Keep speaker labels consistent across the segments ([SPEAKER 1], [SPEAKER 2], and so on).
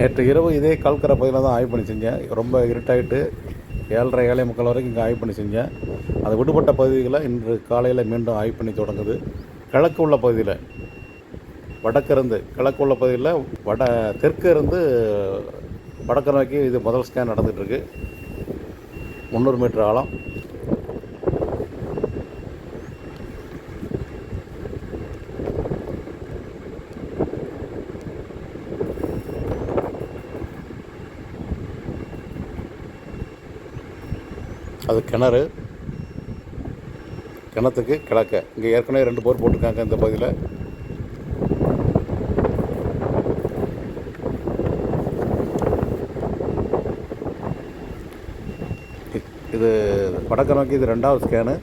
[SPEAKER 1] நேற்று இரவு இதே கால்கரை பகுதியில் தான் ஆய்வு பண்ணி செஞ்சேன். ரொம்ப இருட்டாயிட்டு ஏழரை ஏழை முக்கால் வரைக்கும் இங்கே ஆய்வு பண்ணி செஞ்சேன். அது விடுபட்ட பகுதிகளை இன்று காலையில் மீண்டும் ஆய்வு பண்ணி தொடங்குது. கிழக்கு உள்ள பகுதியில் வடக்கிருந்து கிழக்கு உள்ள பகுதியில் வட தெற்கு இருந்து வடக்கு நோக்கி இது முதல் ஸ்கேன் நடந்துகிட்ருக்கு முந்நூறு மீட்டர் ஆழம். அது கிணறு. கிணத்துக்கு கிழக்க. இங்கே ஏற்கனவே ரெண்டு போர் போட்டிருக்காங்க இந்த பகுதியில். இது வடக்கு நோக்கி இது ரெண்டாவது ஸ்கேனு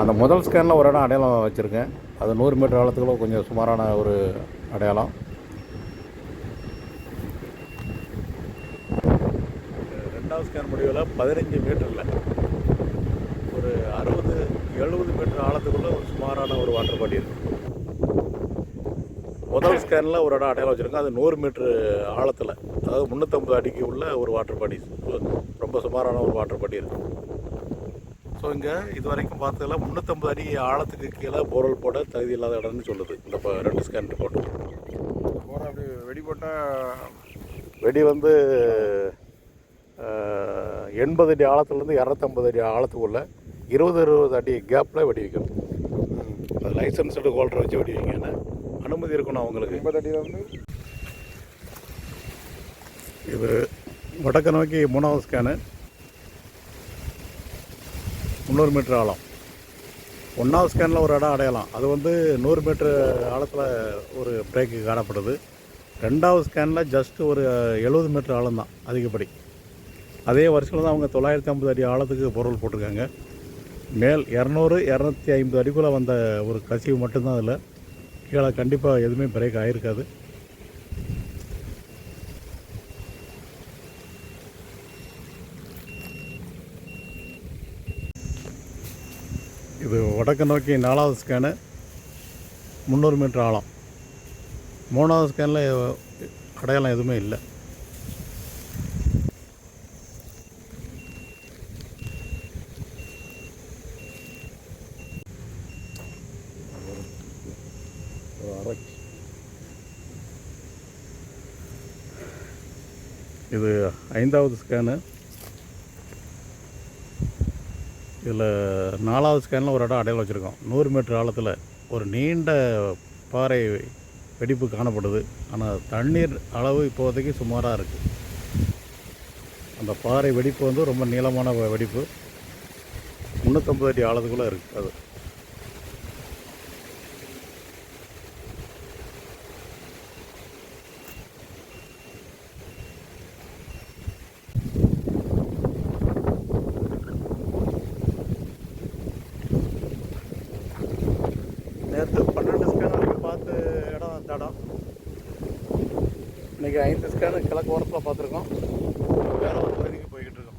[SPEAKER 1] அந்த முதல் ஸ்கேனில் ஒரு இடம் அடையாளம் வச்சுருக்கேன். அது நூறு மீட்டர் ஆழத்துக்குள்ள கொஞ்சம் சுமாரான ஒரு அடையாளம் ரெண்டாவது ஸ்கேன் முடிவில் பதினஞ்சு மீட்டரில். ஒரு அறுபது எழுபது மீட்டர் ஆழத்துக்குள்ள ஒரு சுமாரான ஒரு வாட்டர் பாடி இருக்கு. முதல் ஸ்கேனில் ஒரு இடம் அடையாளம் வச்சுருக்கோம் அது நூறு மீட்ரு ஆழத்தில். அதாவது முந்நூற்றம்பது அடிக்கு உள்ள ஒரு வாட்டர் பாடி ரொம்ப சுமாரான ஒரு வாட்டர் பாடி இருக்கு. ஸோ இங்கே இது வரைக்கும் பார்த்ததில் முந்நூற்றம்பது அடி ஆழத்துக்கு கீழே போரல் போட தகுதி இல்லாத இடம்னு சொல்லுது. இந்த ரெண்டு ஸ்கேன் ரிப்போர்ட்டு
[SPEAKER 2] போகிற அப்படி வெடி போட்டால்
[SPEAKER 1] வெடி வந்து எண்பது அடி ஆழத்துலேருந்து இரநூத்தம்பது அடி ஆழத்துக்குள்ள இருபது இருபது அடி கேப்பில் வெடி வைக்கணும் அது லைசன்ஸ்டு ஹோல்டர் வச்சு வெடி வைங்க அனுமதி இருக்கணும் அவங்களுக்கு.
[SPEAKER 2] எண்பது அடியில் வந்து
[SPEAKER 1] இது வடக்கு நோக்கி மூணாவது ஸ்கேனு முந்நூறு மீட்டர் ஆழம். ஒன்றாவது ஸ்கேனில் ஒரு இடம் அடையலாம். அது வந்து நூறு மீட்டர் ஆழத்தில் ஒரு பிரேக்கு காணப்படுது. ரெண்டாவது ஸ்கேனில் ஜஸ்ட் ஒரு எழுபது மீட்டர் ஆழம் தான் அதிகப்படி. அதே வருஷத்தில் தான் அவங்க தொள்ளாயிரத்தி ஐம்பது அடி ஆழத்துக்கு பொருள் போட்டிருக்காங்க. மேல் இரநூறு இரநூத்தி ஐம்பது அடிக்குள்ளே வந்த ஒரு கசிவு மட்டும்தான் அதில். கீழே கண்டிப்பாக எதுவுமே பிரேக் ஆகிருக்காது இது வடக்கு நோக்கி நாலாவது ஸ்கேனு முந்நூறு மீட்டர் ஆழம். மூணாவது ஸ்கேனில் அடையாளம் எதுவுமே இல்லை இது ஐந்தாவது ஸ்கேனு இதில் நாலாவது ஸ்கேனில் ஒரு இடம் அடையாளம் வச்சுருக்கோம். நூறு மீட்டர் ஆழத்தில் ஒரு நீண்ட பாறை வெடிப்பு காணப்படுது. ஆனால் தண்ணீர் அளவு இப்போதைக்கு சுமாராக இருக்குது அந்த பாறை வெடிப்பு வந்து ரொம்ப நீளமான வெடிப்பு. முந்நூற்றம்பது அடி ஆழத்துக்குள்ளே இருக்குது அது நேற்று பன்னெண்டு ஸ்கேன் வரைக்கும் பார்த்து இடம் இந்த இடம் இன்றைக்கி ஐந்து ஸ்கேனு கிழக்கு ஓரத்தில் பார்த்துருக்கோம் வேற ஒரு பகுதிக்கு போய்கிட்டு இருக்கோம்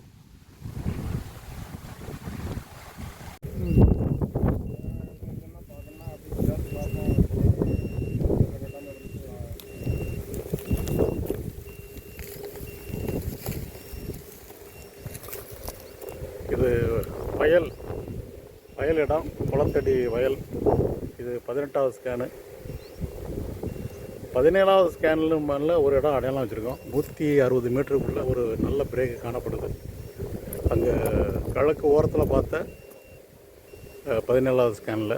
[SPEAKER 1] இது வயல் வயல் இடம் வயல். இது பதினெட்டாவது ஸ்கேனு பதினேழாவது ஸ்கேனில் மேலே ஒரு இடம் அடையாளம் வச்சுருக்கோம். நூற்றி அறுபது மீட்டருக்குள்ளே ஒரு நல்ல பிரேக் காணப்படுது. அங்கே கிழக்கு ஓரத்தில் பார்த்த பதினேழாவது ஸ்கேனில்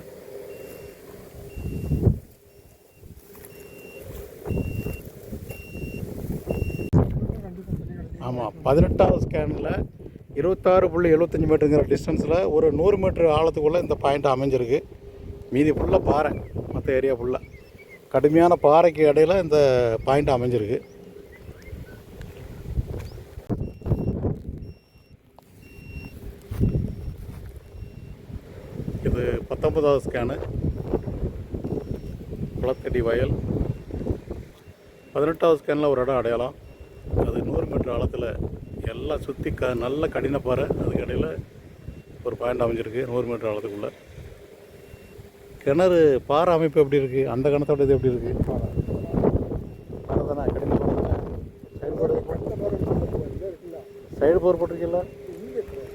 [SPEAKER 1] ஆமாம் பதினெட்டாவது ஸ்கேனில் இருபத்தாறு புள்ளி எழுபத்தஞ்சி மீட்டருங்கிற டிஸ்டன்ஸில் ஒரு நூறு மீட்ரு ஆழத்துக்குள்ளே இந்த பாயிண்ட் அமைஞ்சிருக்கு. மீதி ஃபுல்லாக பாறை. மற்ற ஏரியா ஃபுல்லாக கடுமையான பாறைக்கு இடையில இந்த பாயிண்ட் அமைஞ்சிருக்கு. இது பத்தொன்பதாவது ஸ்கேனு குளத்தடி வயல். பதினெட்டாவது ஸ்கேனில் ஒரு இடம் அடையாளம். அது நூறு மீட்டர் ஆழத்தில் எல்லாம் சுற்றி க நல்ல கடினப்பார் அதுக்கு இடையில் ஒரு பாயிண்ட் அமைஞ்சிருக்கு நூறு மீட்டர் ஆழத்துக்குள்ளே. கிணறு பாறை அமைப்பு எப்படி இருக்குது அந்த கணத்தோட இது எப்படி இருக்குது பாறை தானே கடின பாறை தானே? சைடு போர் போட்டிருக்கீங்களா?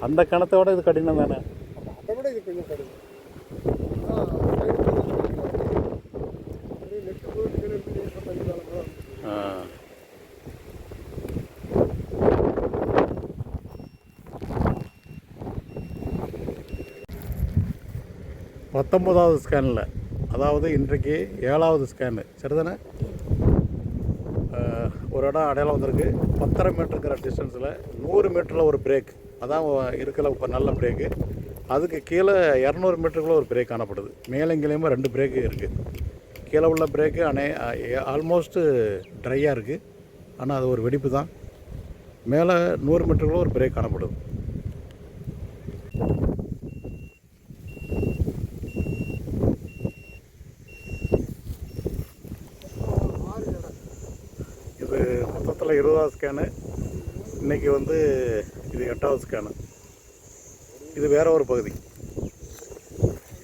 [SPEAKER 1] அந்த கணத்தோட இது கடினம் தானே? பத்தொம்போதாவது ஸ்கேனில் அதாவது இன்றைக்கு ஏழாவது ஸ்கேனு சரிதானே? ஒரு இடம் அடையாளம் வந்திருக்கு. பத்தரை மீட்டருக்கிற டிஸ்டன்ஸில் நூறு மீட்டரில் ஒரு பிரேக் அதான் இருக்கிற இப்போ நல்ல பிரேக்கு அதுக்கு கீழே இரநூறு மீட்டருக்குள்ள ஒரு பிரேக் காணப்படுது. மேலங்கிலையுமே ரெண்டு பிரேக்கு இருக்குது கீழே உள்ள பிரேக்கு அனே ஆல்மோஸ்ட்டு ட்ரையாக இருக்குது ஆனால் அது ஒரு வெடிப்பு தான் மேலே நூறு மீட்டருக்குள்ள ஒரு பிரேக் காணப்படுது. ஸ்கேனு. இன்றைக்கி வந்து இது எட்டாவது ஸ்கேனு இது வேறு ஒரு பகுதி.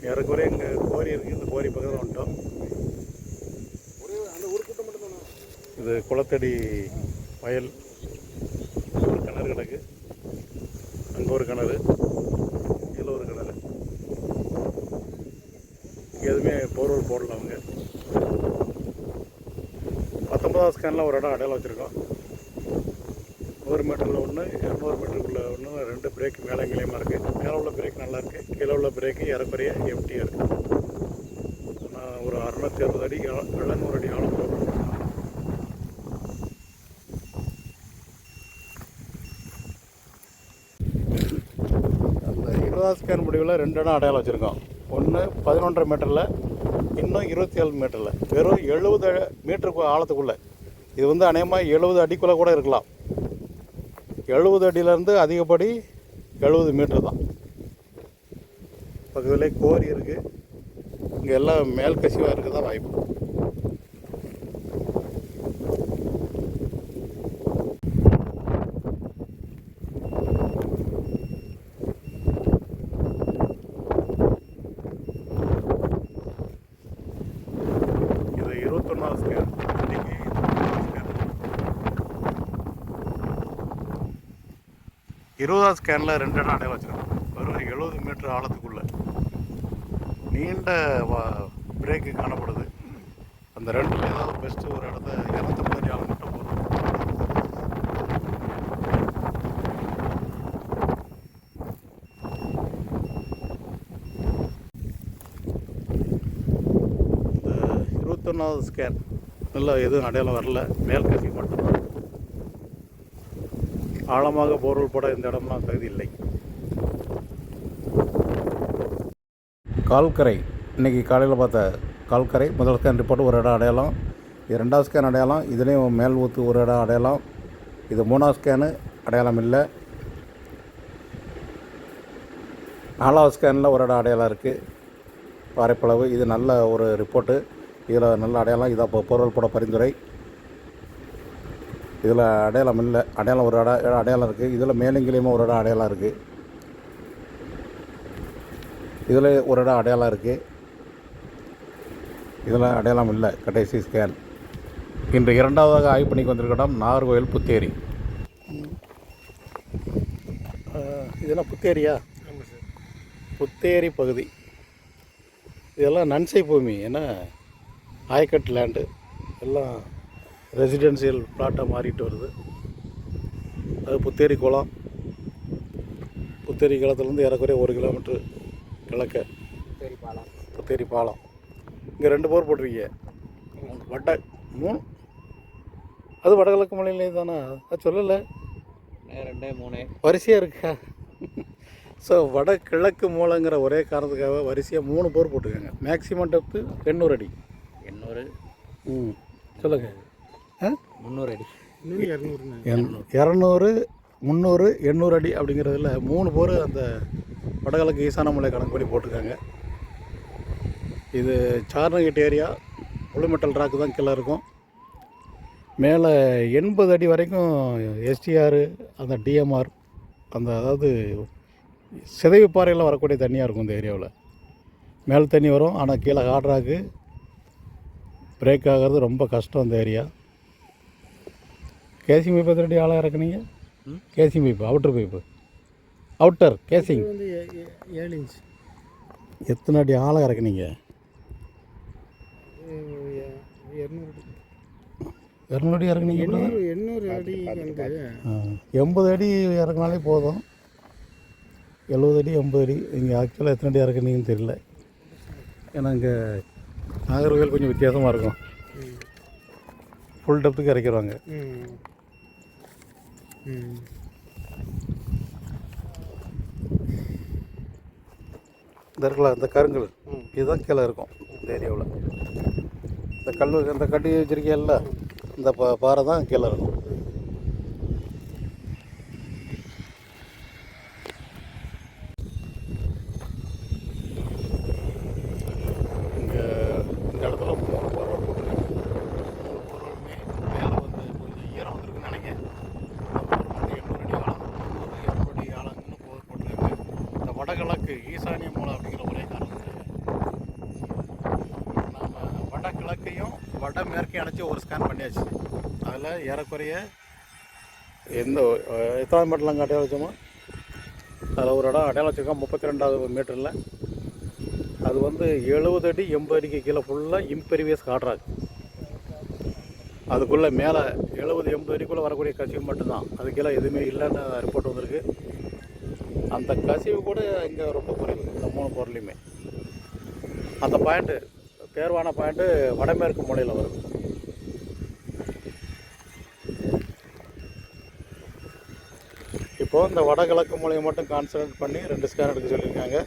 [SPEAKER 1] ஏறக்குறைய இங்கே கோரி இருக்குது இந்த கோரி பக்கத்தில் வந்துட்டோம்.
[SPEAKER 3] அந்த மட்டும்
[SPEAKER 1] இது குளத்தடி வயல். ஒரு கிணறு கிடக்கு. அங்கே ஒரு கிணறு. இதில் ஒரு கிணறு. இங்கே எதுவுமே போர்வெல் போடல அவங்க. பத்தொன்பதாவது ஸ்கேனில் ஒரு இடம் அடையாளம் வச்சுருக்கோம். நூறு மீட்டரில் ஒன்று இரநூறு மீட்டருக்குள்ளே ஒன்று ரெண்டு பிரேக் மேலே கீழேயுமா இருக்குது மேலே உள்ள பிரேக் நல்லா இருக்குது கீழே உள்ள பிரேக்கு இறக்குறைய எம்டியாக இருக்குது நான் ஒரு அறுநூத்தி அறுபது அடி எழுநூறு அடி ஆழம் போகணும் அந்த இருபதாவது ஸ்கேன் முடிவில் ரெண்டு இடம் அடையாளம் வச்சுருக்கோம். ஒன்று பதினொன்றரை மீட்டரில் இன்னும் இருபத்தி ஏழு மீட்டரில். வெறும் எழுபது மீட்டருக்கு ஆழத்துக்குள்ளே. இது வந்து அநேகமாக எழுபது அடிக்குள்ளே கூட இருக்கலாம். எழுபது அடியிலேருந்து அதிகப்படி எழுபது மீட்டர் தான். பக்கத்துலேயே கோரி இருக்குது இங்கே எல்லாம் மேல் கசிவாக இருக்க தான் வாய்ப்பு இது இருபத்தொன்னாவது ஸ்கேன் இன்னைக்கு ஸ்கேன் இருபதாவது ஸ்கேனில் ரெண்டு இடம் அடையாளம் வச்சுருக்கோம் வெறும் எழுபது மீட்டர் ஆழத்துக்குள்ளே. நீண்ட பிரேக்கு காணப்படுது. அந்த ரெண்டில் ஏதாவது பெஸ்ட்டு ஒரு இடத்த இரநூத்தம்பது அடி ஆழம் மட்டும் போதும் இந்த இருபத்தொன்னாவது ஸ்கேன் நல்லா எதுவும் அடையாளம் வரல. மேல் கசி மட்டும்தான். ஆழமாக போர்வல் போட இந்த இடம்லாம் தகுதி இல்லை. கால்கரை. இன்னைக்கு காலையில் பார்த்த கால்கரை முதல் ஸ்கேன் ரிப்போர்ட் ஒரு இடம் அடையலாம். இது ரெண்டாவது ஸ்கேன் அடையாளம் இதுலேயும் மேல் ஊத்து ஒரு இடம் அடையாளம் இது மூணாவது ஸ்கேனு அடையாளம் இல்லை. நாலாவது ஸ்கேனில் ஒரு இடம் அடையாளம் இருக்குது பாறைப்பளவு இது நல்ல ஒரு ரிப்போர்ட்டு இதில் நல்ல அடையாளம். இதாக போர்வல் பொருள் போட பரிந்துரை. இதில் அடையாளம் இல்லை. அடையாளம் ஒரு இடம் அடையாளம் இருக்குது இதில் மேலங்கிலையுமே ஒரு இடம் அடையாளம் இருக்குது இதில் ஒரு இடம் அடையாளம் இருக்குது இதில் அடையாளம் இல்லை. கடைசி ஸ்கேன் இன்று இரண்டாவதாக ஆய்வு பண்ணிக்கு வந்திருக்க இடம் நாகர்கோவில் புத்தேரி. இதெல்லாம் புத்தேரியா? புத்தேரி பகுதி. இதெல்லாம் நன்சை பூமி. ஏன்னா ஆயக்கட்டு லேண்டு எல்லாம் ரெசிடென்சியல் பிளாட்டாக மாறிட்டு வருது. அது புத்தேரி குளம். புத்தேரி குளத்துலேருந்து ஏறக்குறைய ஒரு கிலோமீட்ரு கிழக்க.
[SPEAKER 3] சரி பாலம்.
[SPEAKER 1] புத்தேரி பாலம். இங்கே ரெண்டு போர் போட்டிருக்கீங்க. வட்ட மூணு? அது வடகிழக்கு மலையிலே தானே? அது சொல்லலை.
[SPEAKER 3] ரெண்டே மூணு.
[SPEAKER 1] வரிசையாக இருக்கா? ஸோ வடகிழக்கு மூலங்கிற ஒரே காரணத்துக்காக வரிசையாக மூணு போர் போட்டிருக்காங்க. மேக்ஸிமம் டெப்த்து எண்ணூறு அடி.
[SPEAKER 3] எண்ணூறு.
[SPEAKER 1] ம். சொல்லுங்க. ஆ
[SPEAKER 3] முந்நூறு அடி.
[SPEAKER 1] இரநூறு முந்நூறு எண்ணூறு அடி அப்படிங்கிறதுல மூணு போர் அந்த வடகிழக்கு ஈசானமலை கணக்குப்படி போட்டிருக்காங்க. இது சார்னகேட் ஏரியா புளிமெட்டல் ராக்கு தான் கீழே இருக்கும். மேலே எண்பது அடி வரைக்கும் எஸ்டிஆர் அந்த டிஎம்ஆர் அந்த அதாவது சிதைவு பாறையில் வரக்கூடிய தண்ணியாக இருக்கும் இந்த ஏரியாவில். மேல் தண்ணி வரும் ஆனால் கீழே ஹார்ட்ராக்கு பிரேக் ஆகிறது ரொம்ப கஷ்டம் இந்த ஏரியா. கேசி முப்பத்தி ரெண்டு ஆளாக இறக்குனீங்க? Casing pipe outer pipe outer casing
[SPEAKER 3] வந்து ஏழு இன்ச்
[SPEAKER 1] எத்தனை அடி ஆழம் இறக்குனீங்க?
[SPEAKER 3] இரநூறு
[SPEAKER 1] அடி. இறக்குனீங்க
[SPEAKER 3] எண்ணூறு எண்ணூறு அடி வந்து
[SPEAKER 1] எண்பது அடி இறக்குனாலே போதும். எழுபது அடி எண்பது அடி. இங்கே ஆக்சுவலாக எத்தனை அடி இறக்குனீங்கன்னு தெரியல. ஏன்னா இங்கே நாகர்கோவில் கொஞ்சம் வித்தியாசமாக இருக்கும். ஃபுல் டெப்த்துக்கு இறக்கிடுவாங்க இந்த இருக்கலாம் இந்த கருங்கல். இதுதான் கீழே இருக்கும் இந்த ஏரியாவில். இந்த கல் இந்த கட்டி வச்சிருக்கீல்ல இந்த பா பாறை தான் கீழே இருக்கும் இங்கே இந்த இடத்துல மூணு போர்வல் போட்டிருக்கு மூணு போர்வலுமே மேலே வந்து கொஞ்சம் ஈரம் வந்திருக்குன்னு நினைக்கிறேன் இந்த போர் வந்து எண்ணூறு அடி ஆழம் எண்பது அடி ஆழம்னு போர் போட்டிருக்காங்க இந்த வடகிழக்கு ஈசானிய மூலை அப்படிங்கிற ஒரே காரணம் நம்ம வடகிழக்கையும் வடமேற்கையும் அடைச்சி ஒரு ஸ்கேன் பண்ணியாச்சு. அதில் ஏறக்குறைய எந்த அஹ், எத்தனாவது மீட்டர்லாம் அங்கே அடையாளம் வச்சோமோ? அதில் ஒரு இடம் அடையாளம் வச்சுருக்கோம் முப்பத்தி ரெண்டாவது மீட்டரில் அது வந்து எழுபது அடி எண்பது அடிக்கு கீழே ஃபுல்லாக இம்பெரிவியஸ் காட்டுறாங்க அதுக்குள்ளே மேலே எழுபது எண்பது அடிக்குள்ளே வரக்கூடிய கசிவு மட்டும்தான். அது கீழே எதுவுமே இல்லைன்னு ரிப்போர்ட் வந்திருக்கு. அந்த கசிவு கூட இங்கே ரொம்ப குறைவு இந்த மூணு பொருளையுமே. அந்த பாயிண்ட்டு தேர்வான பாயிண்ட்டு வடமேற்கு மூலையில் வருது. இப்போது இந்த வடகிழக்கு மூலையை மட்டும் கான்சன்ட்ரேட் பண்ணி ரெண்டு ஸ்கேன் எடுக்க சொல்லியிருக்காங்க.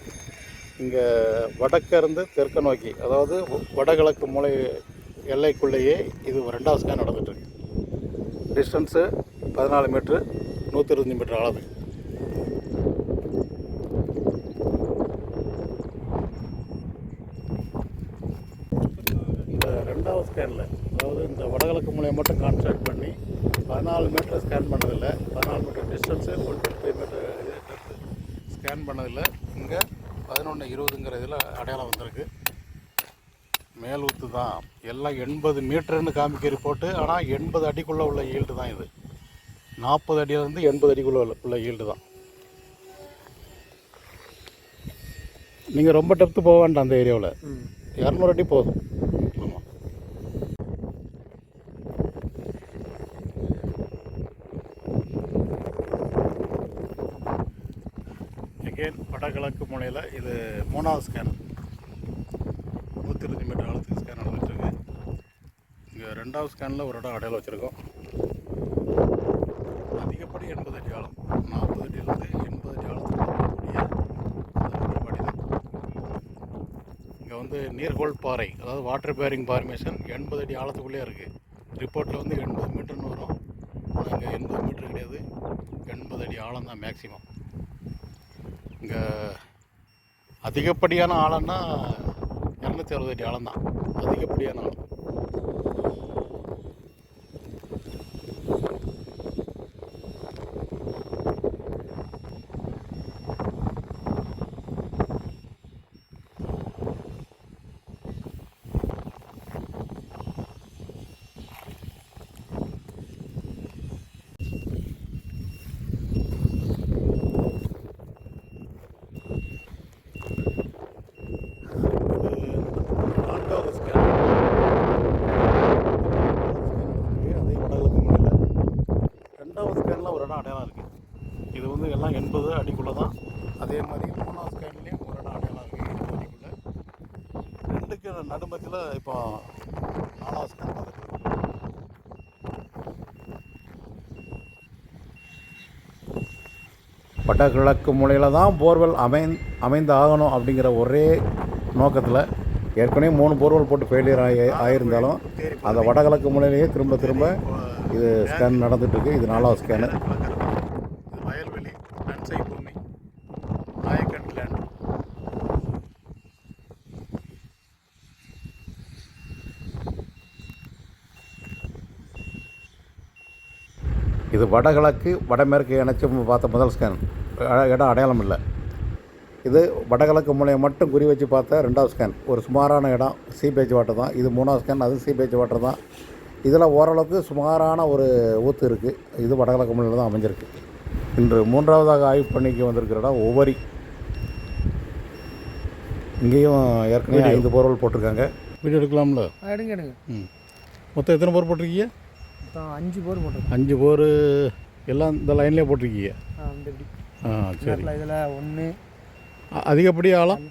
[SPEAKER 1] இங்கே வடக்கிருந்து தெற்கு நோக்கி அதாவது வடகிழக்கு மூலை எல்லைக்குள்ளேயே இது ரெண்டாவது ஸ்கேன் நடந்துட்டுருக்கு டிஸ்டன்ஸு பதினாலு மீட்ரு நூற்றி இருபத்தஞ்சி மீட்டர் அளவு இந்த ரெண்டாவது ஸ்கேனில் அதாவது இந்த வடகிழக்கு மூலையை மட்டும் கான்சன்ட்ரேட் பண்ணி பதினாலு மீட்டர் ஸ்கேன் பண்ணதில்லை பதினாலு metre distance one twenty five metre scan பண்ணதில்லை இங்கே பதினொன்று இருபதுங்கிற இதில் அடையாளம் வந்திருக்கு மேல் ஊத்து தான் எல்லாம் எண்பது மீட்டர்னு காமிக்க ரிப்போர்ட்டு ஆனால் எண்பது அடிக்குள்ளே உள்ள ஈல்டு தான் இது. நாற்பது அடியிலேருந்து எண்பது அடிக்குள்ளே உள்ள ஈல்டு தான். நீங்கள் ரொம்ப டெப்த்து போக வேண்டாம் அந்த ஏரியாவில் இரநூறு அடி போதும். ஆமாம் எகெயின் வடகிழக்கு முனையில் இது மூணாவது ஸ்கேன் நூற்றி இருபது மீட்டர் ஆழத்துக்கு ஸ்கேன் நடந்துட்டுருக்கு இங்கே ரெண்டாவது ஸ்கேனில் ஒரு இடம் அடையாளம் வச்சுருக்கோம். அதிகப்படி எண்பது அடி ஆழம் நாற்பது அடியிலிருந்து எண்பது அடி ஆழத்துக்கு தான். இங்கே வந்து நீர்கோள் பாறை அதாவது வாட்டர் பேரிங் ஃபார்மேஷன் எண்பது அடி ஆழத்துக்குள்ளே இருக்குது ரிப்போர்ட்டில் வந்து எண்பது மீட்டர்னு வரும். ஆனால் இங்கே எண்பது மீட்டர் கிடையாது. எண்பது அடி ஆழம் தான் மேக்ஸிமம் இங்கே அதிகப்படியான ஆழம்னா இரநூத்தி அறுபது அடி ஆழம் தான். அதிகப்படியான ஆழம் நான்காவது ஸ்கேன் அதே வடகிழக்கு முனையில் ரெண்டாவது ஸ்கேனில் ஒரு இடம் அடையாளம் இருக்குது இது வந்து எல்லாம் எண்பது அடிக்குள்ளே தான் அதே மாதிரி மூணாவது ஸ்கேன்லேயும் ஒரு இடம் அடையாளம் இருக்குது எண்பது அடிக்குள்ளே ரெண்டுக்கு நடுமத்தில் இப்போ நாலாவது ஸ்கேன் பார்த்துட்டு வடகிழக்கு மூலையில் தான் போர்வெல் அமைந் அமைந்து ஆகணும் அப்படிங்கிற ஒரே நோக்கத்தில் ஏற்கனவே மூணு போர்வெல் போட்டு ஃபெயிலியர் ஆகி ஆகியிருந்தாலும் அந்த வடகிழக்கு மூலையிலேயே திரும்ப திரும்ப இது ஸ்கேன் நடந்துட்டுருக்கு இது நாலாவது ஸ்கேனு இது வயல்வெளி நன்சை பூமி நாயக்கன் லேண்ட் இது வடகிழக்கு வடமேற்கு இணைச்சு பார்த்த முதல் ஸ்கேன் இடம் அடையாளம் இல்லை. இது வடகிழக்கு மூலையை மட்டும் குறி வச்சு பார்த்த ரெண்டாவது ஸ்கேன் ஒரு சுமாரான இடம் சீபேஜ் வாட்டர் தான். இது மூணாவது ஸ்கேன் அது சீபேஜ் வாட்டர் தான். இதில் ஓரளவுக்கு சுமாரான ஒரு ஊற்று இருக்குது இது வடகிழக்கு மூலையில் தான் அமைஞ்சிருக்கு. இன்று மூன்றாவதாக ஆய்வு பணிக்கு வந்திருக்கிற இடம் ஒவ்வொரி இங்கேயும் ஏற்கனவே ஐந்து போர்வல் போட்டிருக்காங்க. வீடியோ எடுக்கலாம்ல?
[SPEAKER 4] எடுங்க எடுங்க.
[SPEAKER 1] ம். மொத்தம் எத்தனை போர் போட்டிருக்கீங்க?
[SPEAKER 4] அஞ்சு போர் போட்டிருக்கோம்
[SPEAKER 1] அஞ்சு போர் எல்லாம் இந்த லைன்லேயே போட்டிருக்கீங்க. ஆ சரி.
[SPEAKER 4] இதில் ஒன்று
[SPEAKER 1] அ- அதிகப்படி ஆழம்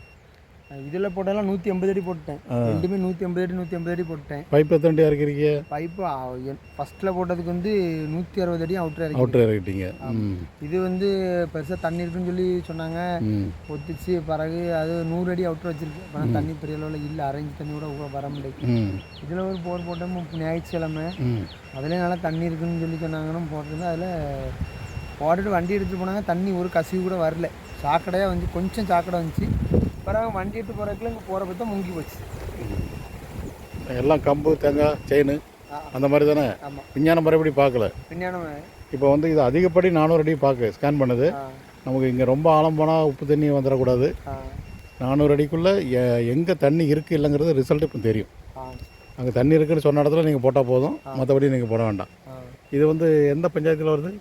[SPEAKER 4] இதில் போட்டெல்லாம் நூற்றி ஐம்பது அடி போட்டேன் ரெண்டுமே நூற்றி ஐம்பது அடி நூற்றி ஐம்பது அடி போட்டேன்
[SPEAKER 1] பைப் எத்தனை இறக்கிறீங்க
[SPEAKER 4] பைப்பு ஃபஸ்ட்டில் போட்டதுக்கு வந்து நூற்றி அறுபது அடி அவுட்டர் இறக்கி
[SPEAKER 1] அவுட்டர் இறக்கிட்டீங்க.
[SPEAKER 4] இது வந்து பெருசாக தண்ணி இருக்குன்னு சொல்லி சொன்னாங்க. ஒத்திச்சு பிறகு அது நூறு அடி அவுட்டர் வச்சிருக்கு. ஆனால் தண்ணி பெரிய அளவில் இல்லை. அரைஞ்சு தண்ணி கூட வர முடியாது இதில் ஒரு போர் போட்டோம் ஞாயிற்றுக்கிழமை. அதுலேயும் நல்லா தண்ணி இருக்குன்னு சொல்லி சொன்னாங்கன்னு போட்டிருந்தேன். அதில் போட்டுட்டு வண்டி எடுத்துகிட்டு போனாங்க. தண்ணி ஒரு கசிவு கூட வரல. சாக்கடையாக வந்து கொஞ்சம் சாக்கடை வந்துச்சு. பிறகு வண்டி எடுத்து போகிறதுக்குள்ள இங்கே போகிற பார்த்தா முங்கி போச்சு.
[SPEAKER 1] எல்லாம் கம்பு தேங்காய் செயின். அந்த மாதிரி தானே? விஞ்ஞானம் மறுபடி பார்க்கல?
[SPEAKER 4] விஞ்ஞானம்
[SPEAKER 1] இப்போ வந்து இது அதிகப்படி நானூறு அடி பார்க்க ஸ்கேன் பண்ணுது. நமக்கு இங்கே ரொம்ப ஆழம் போனால் உப்பு தண்ணி வந்துடக்கூடாது. நானூறு அடிக்குள்ளே எங்கே தண்ணி இருக்குது இல்லைங்கிறது ரிசல்ட் இப்போ தெரியும். அங்கே தண்ணி இருக்குன்னு சொன்ன இடத்துல நீங்கள் போட்டால் போதும். மற்றபடி நீங்கள் போட வேண்டாம். இது வந்து எந்த பஞ்சாயத்தில் வருது?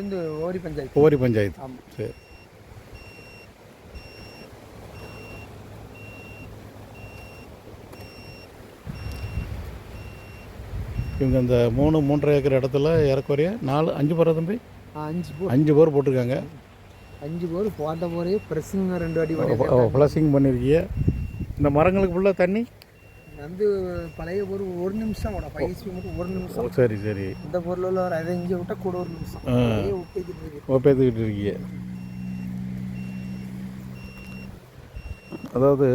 [SPEAKER 4] இது ஓரி பஞ்சாயத்து.
[SPEAKER 1] கோரி பஞ்சாயத்து. சரி. இவங்க இந்த மூணு மூன்றரை ஏக்கர் இடத்துல ஏறக்குறைய நாலு அஞ்சு போகிற தம்பி?
[SPEAKER 4] அஞ்சு போர்.
[SPEAKER 1] அஞ்சு போர் போட்டிருக்காங்க.
[SPEAKER 4] அஞ்சு போர் போட்ட போரே ப்ரெஸ்ஸுங்க ரெண்டு பண்ணி
[SPEAKER 1] ஃப்ளஷிங் பண்ணியிருக்கீங்க இந்த மரங்களுக்கு ஃபுல்லாக தண்ணி?
[SPEAKER 4] வந்து பழைய போர் ஒரு நிமிஷம் கூட பைசி மட்டும் ஒரு நிமிஷம்.
[SPEAKER 1] சரி சரி.
[SPEAKER 4] இந்த பொருள் உள்ள ஒரு அதை இங்கே விட்டால் கூட ஒரு நிமிஷம்.
[SPEAKER 1] ஒப்பேத்துக்கிட்டு இருக்கீங்க அதாவது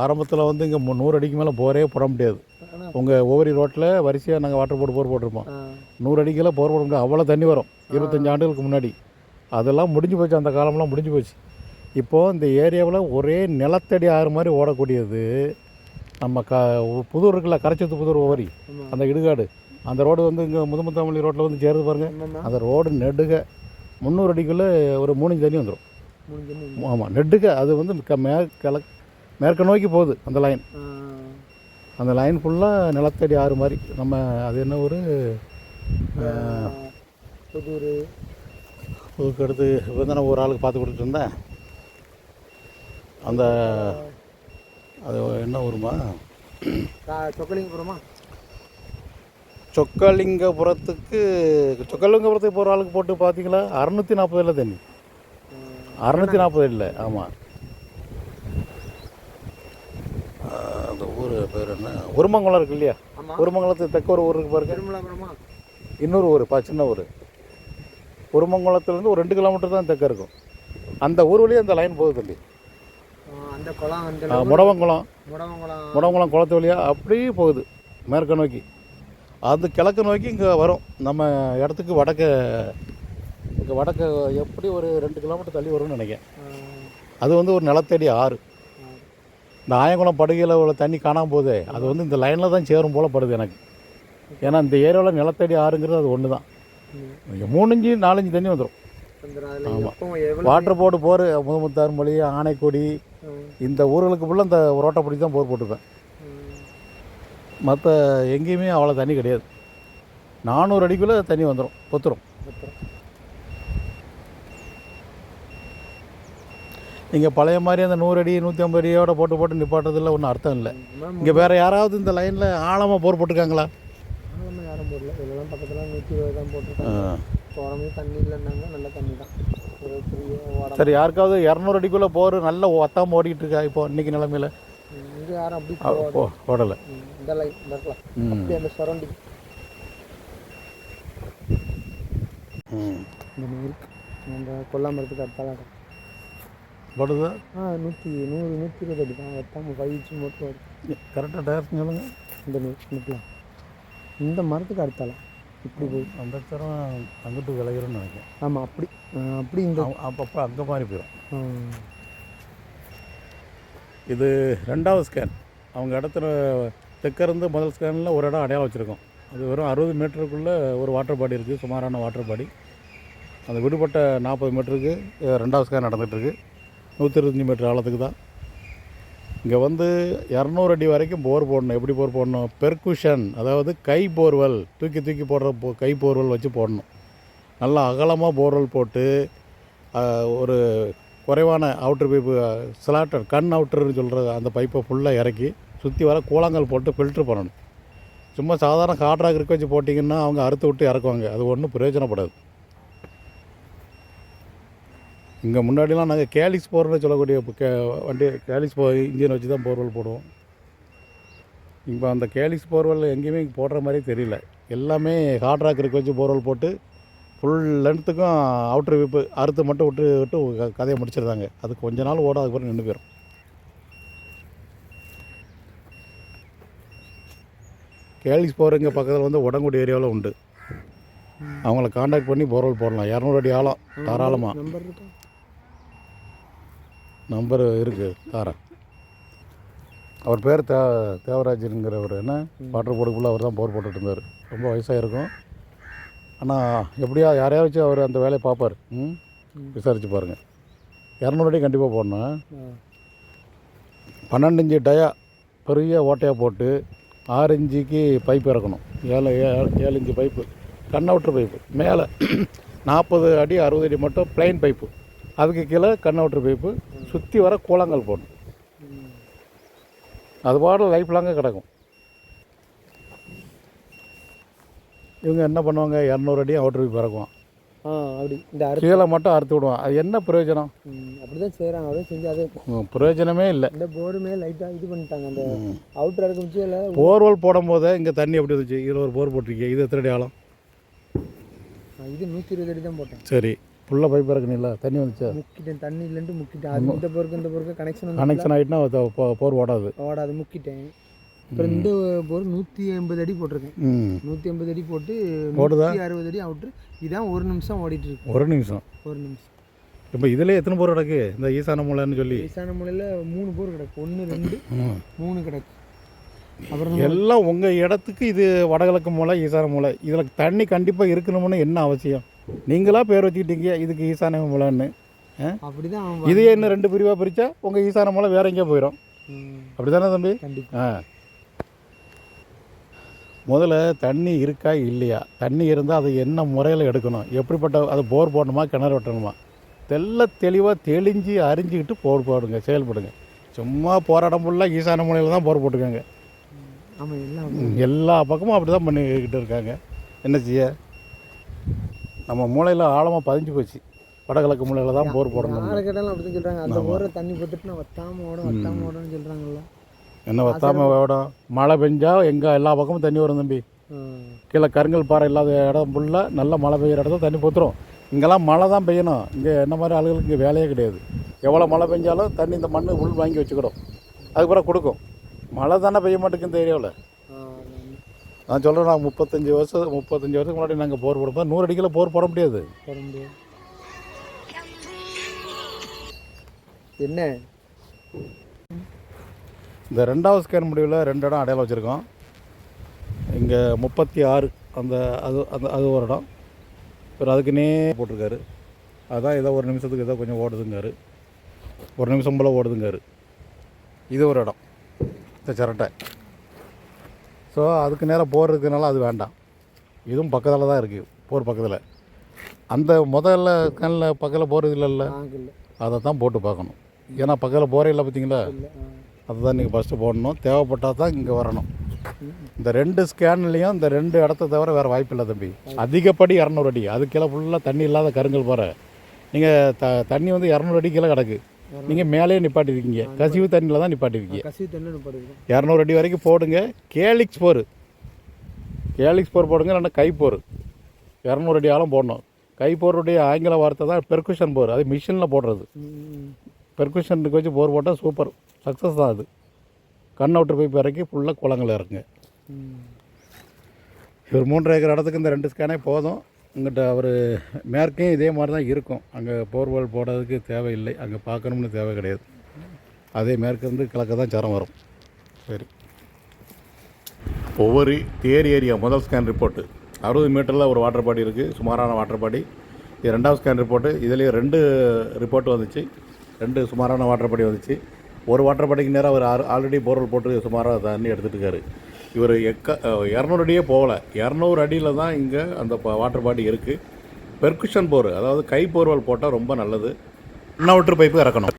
[SPEAKER 1] ஆரம்பத்தில் வந்து இங்கே நூறு அடிக்கு மேலே போரே போட முடியாது. உங்கள் ஒவ்வொரு ரோட்டில் வரிசையாக நாங்கள் வாட்டர் போர்டு போர் போட்டிருப்போம். நூறு அடிக்கெல்லாம் போர் போட முடியாது அவ்வளோ தண்ணி வரும். இருபத்தஞ்சி ஆண்டுகளுக்கு முன்னாடி. அதெல்லாம் முடிஞ்சு போச்சு அந்த காலம்லாம் முடிஞ்சு போச்சு. இப்போது இந்த ஏரியாவில் ஒரே நிலத்தடி ஆறு மாதிரி ஓடக்கூடியது. நம்ம க புதூர் இருக்குல்ல கரைச்சத்து புதூர் ஓவரி
[SPEAKER 4] ஆமாம்
[SPEAKER 1] அந்த இடுகாடு. அந்த ரோடு வந்து இங்கே முதுமுத்தமல்லி ரோட்டில் வந்து சேருது பாருங்கள் அந்த ரோடு நெடுக முந்நூறு அடிக்குள்ளே ஒரு மூணு தண்ணி வந்துடும் ஆமாம் நெடுக அது வந்து க- மே கிழ மேற்க நோக்கி போகுது அந்த லைன் அந்த லைன் ஃபுல்லாக நிலத்தடி ஆறு மாதிரி. நம்ம அது என்ன ஒரு
[SPEAKER 4] புதூர்.
[SPEAKER 1] அடுத்து இப்போ தானே ஒரு ஆளுக்கு பார்த்து கொடுத்துட்டு இருந்தேன். அந்த அது என்ன ஊருமா?
[SPEAKER 4] சொக்கலிங்கபுரமா?
[SPEAKER 1] சொக்கலிங்கபுரத்துக்கு சொக்கலிங்கபுரத்துக்கு போகிற ஆளுக்கு போட்டு பார்த்தீங்களா? அறநூற்றி நாற்பது இல்லை தண்ணி அறநூற்றி நாற்பது இல்லை ஆமாம் அந்த ஊர் பேர் என்ன? உருமங்கலம் இருக்கு இல்லையா?
[SPEAKER 4] ஆமாம்
[SPEAKER 1] உருமங்கலத்துக்கு தெற்க ஒரு ஊர் இருக்கு பாருங்க.
[SPEAKER 4] திருமலாபுரமா
[SPEAKER 1] இன்னொரு ஊர் பா சின்ன ஊர். உருமங்கலத்துலேருந்து ஒரு ரெண்டு கிலோமீட்டர் தான் தெற்க இருக்கும். அந்த ஊர் வழியாக அந்த லைன் போகுது தம்பி.
[SPEAKER 4] அந்த குளம் அந்த
[SPEAKER 1] முடவங்குளம்.
[SPEAKER 4] முடவங்குளம்.
[SPEAKER 1] முடவங்குளம் குளத்து வழியாக அப்படியே போகுது மேற்க நோக்கி. அது கிழக்கு நோக்கி இங்கே வரும். நம்ம இடத்துக்கு வடக்க இங்கே வடக்க எப்படி ஒரு ரெண்டு கிலோமீட்டர் தள்ளி வரும்னு நினைக்கிறேன். அது வந்து ஒரு நிலத்தடி ஆறு. இந்த ஆயங்குளம் படுகையில் உள்ள தண்ணி காணாமல் போகுதே அது வந்து இந்த லைனில் தான் சேரும் போல படுது எனக்கு. ஏன்னா இந்த ஏரியாவில் நிலத்தடி ஆறுங்கிறது அது ஒன்று தான் இங்க மூணஞ்சு நாலஞ்சு தண்ணி வந்துடும்
[SPEAKER 4] ஆமாம்
[SPEAKER 1] வாட்டர் போர்டு போர் முதுமுத்தாறுமொழி ஆனைக்கொடி இந்த ஊர்களுக்கு ஃபுல்லாக இந்த ரோட்டை பிடிச்சி தான் போர் போட்டுப்பேன். மற்ற எங்கேயுமே அவ்வளோ தண்ணி கிடையாது. நானூறு அடிக்குள்ளே தண்ணி வந்துடும் பொத்துரும். நீங்கள் பழைய மாதிரி அந்த நூறு அடி நூற்றி ஐம்பது அடியோட போட்டு போட்டு நிப்பாட்டுறதுல ஒன்றும் அர்த்தம் இல்லை. இங்கே வேறு யாராவது இந்த லைனில் ஆழமாக போர் போட்டிருக்காங்களா?
[SPEAKER 4] ஆழமாக யாரும் போடல இதெல்லாம் பக்கத்தில் நூற்றி இருபது தான் போட்டிருக்காங்க போகிறமே தண்ணி இல்லைன்னாங்க நல்ல தண்ணி தான்
[SPEAKER 1] சரி யாருக்காவது இரநூறு அடிக்குள்ளே போர் நல்ல ஒத்தாமல் ஓடிக்கிட்டு இருக்கா இப்போ இன்னைக்கு நிலமையில?
[SPEAKER 4] இங்கே யாரும் அப்படி
[SPEAKER 1] ஓடலை
[SPEAKER 4] இந்த லைன் இந்த அந்த சரௌண்டிங் இந்த கொல்லாமரத்துக்கு அடுத்தால
[SPEAKER 1] போடுதா?
[SPEAKER 4] ஆ நூற்றி நூறு நூற்றி இருபது அடி தான் வெட்டாமல் பயிற்சி மட்டும் வருது
[SPEAKER 1] கரெக்டாக டேரக்ஷன் சொல்லுங்கள்
[SPEAKER 4] இந்த நீர் நிற்கலாம் இந்த மரத்துக்கு அடுத்தால இப்படி போய்.
[SPEAKER 1] அந்த தரம் அங்கிட்டு விளையிறோம்னு நினைக்கிறேன்.
[SPEAKER 4] ஆமாம் அப்படி அப்படி இந்த
[SPEAKER 1] அப்பப்போ அங்கே மாதிரி போயிடும் இது ரெண்டாவது ஸ்கேன் அவங்க இடத்துல தெற்கிருந்து முதல் ஸ்கேனில் ஒரு இடம் அடையாளம் வச்சுருக்கோம். அது வெறும் அறுபது மீட்டருக்குள்ளே ஒரு வாட்டர் பாடி இருக்குது. சுமாரான வாட்டர் பாடி அந்த விடுபட்ட நாற்பது மீட்டருக்கு ரெண்டாவது ஸ்கேன் நடந்துகிட்ருக்கு நூற்றி இருபத்தஞ்சி மீட்டர் ஆழத்துக்கு தான். இங்கே வந்து இரநூறு அடி வரைக்கும் போர் போடணும். எப்படி போர் போடணும்? பெர்குஷன் அதாவது கை போர்வெல் தூக்கி தூக்கி போடுற போ கை போர்வெல் வச்சு போடணும். நல்லா அகலமாக போர்வெல் போட்டு ஒரு குறைவான அவுட்டர் பைப்பு ஸ்லாட்டர் கண் அவுட்டர்னு சொல்கிற அந்த பைப்பை ஃபுல்லாக இறக்கி சுற்றி வர கூழாங்கல் போட்டு ஃபில்ட்ரு பண்ணணும். சும்மா சாதாரண காட்ராக இருக்க வச்சு போட்டிங்கன்னா அவங்க அறுத்து விட்டு இறக்குவாங்க. அது ஒன்றும் பிரயோஜனப்படாது. இங்கே முன்னாடிலாம் நாங்கள் கேலிக்ஸ் போர்னு சொல்லக்கூடிய கே வண்டி கேலிக்ஸ் போ இன்ஜின் வச்சு தான் போர்வெல் போடுவோம். இப்போ அந்த கேலிக்ஸ் போர்வெல் எங்கேயுமே போடுற மாதிரி தெரியல. எல்லாமே ஹார்ட் ராக் இருக்க வச்சு போர்வெல் போட்டு ஃபுல் லென்த்துக்கும் அவுட்ரு விப்பு அறுத்து மட்டும் விட்டு விட்டு க- கதையை முடிச்சிருந்தாங்க அது கொஞ்ச நாள் ஓட அதுக்கப்புறம் நின்று போயிடும் கேலிக்ஸ் போகிறவங்க இங்கே பக்கத்தில் வந்து உடங்குடி ஏரியாவில் உண்டு. அவங்கள காண்டாக்ட் பண்ணி போர்வெல் போடலாம். இரநூறு அடி ஆழம் தாராளமாக
[SPEAKER 4] நம்பர் இருக்கா
[SPEAKER 1] நம்பர் இருக்குது தாரேன். அவர் பேர் தே தேவராஜனுங்கிறவர் என்ன வாட்டர் போர்டுக்குள்ளே அவர் தான் போர் போட்டுட்டு இருந்தார் ரொம்ப வயசாக இருக்கும் ஆனால் எப்படியா யாரையா வச்சு அவர் அந்த வேலையை பார்ப்பார். ம்? விசாரிச்சு பாருங்கள் இரநூறு அடி கண்டிப்பாக போடணும். பன்னெண்டு இன்ச்சு டயா பெரிய ஓட்டையாக போட்டு ஆறு இன்ச்சுக்கு பைப் இறக்கணும். ஏழு ஏழு இன்ச்சு பைப்பு கண்ணவுட்ரு பைப்பு மேலே நாற்பது அடி அறுபது அடி மட்டும் பிளைன் பைப்பு அதுக்கு கீழே கண்ணவுட்ரு பைப்பு சுற்றி வர கூழாங்கல் போடணும். அது பாடு லைஃப் லாங்காக கிடக்கும். இவங்க என்ன பண்ணுவாங்க? இரநூறு அடி அவுட்ரு பைப் இறக்குவான்
[SPEAKER 4] ஆ அப்படி. இந்த
[SPEAKER 1] கீழே மட்டும் அறுத்து விடுவான். அது என்ன பிரயோஜனம்?
[SPEAKER 4] அப்படி தான் செய்கிறாங்க அப்படியே செஞ்சு அதே
[SPEAKER 1] பிரயோஜனமே இல்லை.
[SPEAKER 4] இந்த போருமே லைட்டாக இது பண்ணிட்டாங்க. அந்த அவுட்டர் இறக்கும் இல்லை
[SPEAKER 1] போர்வெல் போடும் போதே இங்கே தண்ணி எப்படி இருந்துச்சு? இதில் ஒரு போர் போட்டிருக்கீங்க. இது எத்தனை அடி ஆழம்?
[SPEAKER 4] இது நூற்றி இருபது அடி தான் போட்டேன்.
[SPEAKER 1] சரி. ஃபுல்லாக பைப் இறக்குனில்ல தண்ணி வந்துச்சா?
[SPEAKER 4] முக்கிட்டேன் தண்ணி இல்லைன்ட்டு முக்கிட்டேன். அது இந்த பொருக்கு இந்த பொருக்கு கனெக்ஷன்
[SPEAKER 1] கனெக்ஷன் ஆகிட்டுனா போர் ஓடாது.
[SPEAKER 4] ஓடாது முக்கிட்டேன். அப்புறம் இந்த போர் நூற்றி எண்பது அடி போட்டிருக்கேன். நூற்றி எண்பது அடி போட்டு
[SPEAKER 1] ஓடுதா?
[SPEAKER 4] நூற்றி அறுபது அடி அவுட்ரு இதான் ஒரு நிமிஷம் ஓடிட்டு இருக்கு.
[SPEAKER 1] ஒரு நிமிஷம்.
[SPEAKER 4] ஒரு நிமிஷம்.
[SPEAKER 1] இப்போ இதில் எத்தனை போர் கிடக்கு? இந்த ஈசான மூலைன்னு சொல்லி.
[SPEAKER 4] ஈசான மூலையில் மூணு போர் கிடக்கு. ஒன்று ரெண்டு. மூணு கிடக்கு. அப்புறம்
[SPEAKER 1] எல்லாம் உங்கள் இடத்துக்கு இது வடகிழக்கு மூலை ஈசான மூலை. இதில் தண்ணி கண்டிப்பாக இருக்கணும்னு என்ன அவசியம்? நீங்களா பேர் வச்சுக்கிட்டீங்க இதுக்கு ஈசான மூலைன்னு
[SPEAKER 4] அப்படி தான் அவன்
[SPEAKER 1] இதையே இன்னும் ரெண்டு பிரிவாக பிரித்தா உங்கள் ஈசான மூலை வேற எங்கேயோ போயிடும் அப்படி தானே தம்பி? ஆ. முதல்ல தண்ணி இருக்கா இல்லையா? தண்ணி இருந்தால் அது என்ன முறையில் எடுக்கணும்? எப்படிப்பட்ட அது போர் போடணுமா கிணறு வெட்டணுமா? தெல்ல தெளிவாக தெளிஞ்சு அறிஞ்சிக்கிட்டு போர் போடுங்க செயல்படுங்க. சும்மா போராடம் ஃபுல்லாக ஈசான மூலையில் தான் போர் போட்டுருக்காங்க. எல்லா பக்கமும். அப்படி தான் பண்ணிக்கிட்டு இருக்காங்க. என்ன செய்ய? நம்ம மூளையில் ஆழமாக பதிஞ்சு போச்சு. வடகிழக்கு மூலையில் தான் போர் போடணும்.
[SPEAKER 4] யாரை கேட்டாலும் அப்படி தான் சொல்கிறாங்க அந்த போரை தண்ணி போட்டுட்டு நான் வத்தாம ஓடும் வத்தாம ஓடும்னு சொல்கிறாங்கல்ல
[SPEAKER 1] என்ன வத்தாம விடம் மழை பெஞ்சா எங்கே எல்லா பக்கமும் தண்ணி வரும் தம்பி. கீழே கருங்கல் பாறை இல்லாத இடம் ஃபுல்லாக நல்ல மழை பெய்கிற இடத்துல தண்ணி பொத்துரும். இங்கெல்லாம் மழை தான் பெய்யணும். இங்கே என்ன மாதிரி ஆளுகளுக்கு இங்கே வேலையே கிடையாது. எவ்வளோ மழை பெஞ்சாலும் தண்ணி இந்த மண் உள் வாங்கி வச்சுக்கிடும். அதுக்கப்புறம் கொடுக்கும். மழை தானே பெய்ய மாட்டேங்குது இந்த ஏரியாவில். நான் சொல்கிறேன் நான் முப்பத்தஞ்சு வருஷம் முப்பத்தஞ்சு வருஷத்துக்கு முன்னாடி நாங்கள் போர் போடும்போது நூறு அடிக்கில் போர் போட முடியாது.
[SPEAKER 4] போட முடியாது. என்ன?
[SPEAKER 1] இந்த ரெண்டாவது ஸ்கேன் முடிவில் ரெண்டு இடம் அடையாளம் வச்சுருக்கோம். இங்கே முப்பத்தி ஆறு அந்த அது அந்த அது ஒரு இடம். அப்புறம் அதுக்குன்னே போட்டிருக்காரு. அதான் ஏதோ ஒரு நிமிஷத்துக்கு ஏதோ கொஞ்சம் ஓடுதுங்காரு. ஒரு நிமிஷம் போல் ஓடுதுங்காரு. இது ஒரு இடம். இந்த சிரட்டை. ஸோ அதுக்கு நேரம் போர் இருக்கிறதுனால அது வேண்டாம். இதுவும் பக்கத்தில் தான் இருக்குது போர் பக்கத்தில். அந்த முதல்ல ஸ்கேனில் பக்கத்தில் போர் இல்லைல்ல? அதை தான் போட்டு பார்க்கணும். ஏன்னா பக்கத்தில் போரே இல்லை பார்த்தீங்களா. அதுதான் நீங்கள் ஃபஸ்ட்டு போடணும். தேவைப்பட்டால் தான் இங்கே வரணும். இந்த ரெண்டு ஸ்கேன்லேயும் இந்த ரெண்டு இடத்த தவிர வேறு வாய்ப்பு இல்லை தம்பி. அதிகப்படி இரநூறு அடி. அது கீழே ஃபுல்லாக தண்ணி இல்லாத கருங்கல் பாறை. நீங்கள் த தண்ணி வந்து இரநூறு அடி கீழே கிடக்கு. நீங்கள் மேலேயே நிப்பாட்டிருக்கீங்க. கசிவு தண்ணியில் தான் நிப்பாட்டிருக்கீங்க.
[SPEAKER 4] கசிவு தண்ணி படுது
[SPEAKER 1] இரநூறு அடி வரைக்கும் போடுங்க. கேலிக்ஸ் போர். கேலிக்ஸ் போர் போடுங்க இல்லைன்னா கை போர். இரநூறு அடி ஆழம் போடணும். கை போருடைய ஆங்கில வார்த்தை தான் பெர்குஷன் போர். அது மிஷினில் போடுறது. பெர்குஷனுக்கு வச்சு போர் போட்டால் சூப்பர் சக்ஸஸ் தான் அது. கண் அவுட்டர் பைப் இறக்கி ஃபுல்லாக குளங்கள் இறக்குங்க இவர் மூன்று ஏக்கர் இடத்துக்கு இந்த ரெண்டு ஸ்கேனே போதும். அங்கிட்ட அவர் மேற்கையும் இதே மாதிரி தான் இருக்கும். அங்கே போர்வெல் போடுறதுக்கு தேவையில்லை. அங்கே பார்க்கணும்னு தேவை கிடையாது. அதே மேற்கிருந்து கிழக்க தான் சரம் வரும். சரி. ஒவ்வொரு தேர் ஏரியா முதல் ஸ்கேன் ரிப்போர்ட்டு அறுபது மீட்டரில் ஒரு வாட்டர் பாடி இருக்குது சுமாரான வாட்டர் பாடி இது ரெண்டாவது ஸ்கேன் ரிப்போர்ட்டு இதுலேயே ரெண்டு ரிப்போர்ட் வந்துச்சு. ரெண்டு சுமாரான வாட்டர் பாடி வந்துச்சு. ஒரு வாட்டர் பாடிக்கு நேராக அவர் ஆல்ரெடி போர்வெல் போட்டு சுமாராக தண்ணி எடுத்துகிட்டு இருக்காரு. இவர் எக்க இரநூறு அடியே போகலை. இரநூறு அடியில் தான் இங்கே அந்த வாட்டர் பாடி இருக்குது பெர்குஷன் போர் அதாவது கை போர்வல் போட்டால் ரொம்ப நல்லது. இன்னவுட்ரு பைப்பு இறக்கணும்.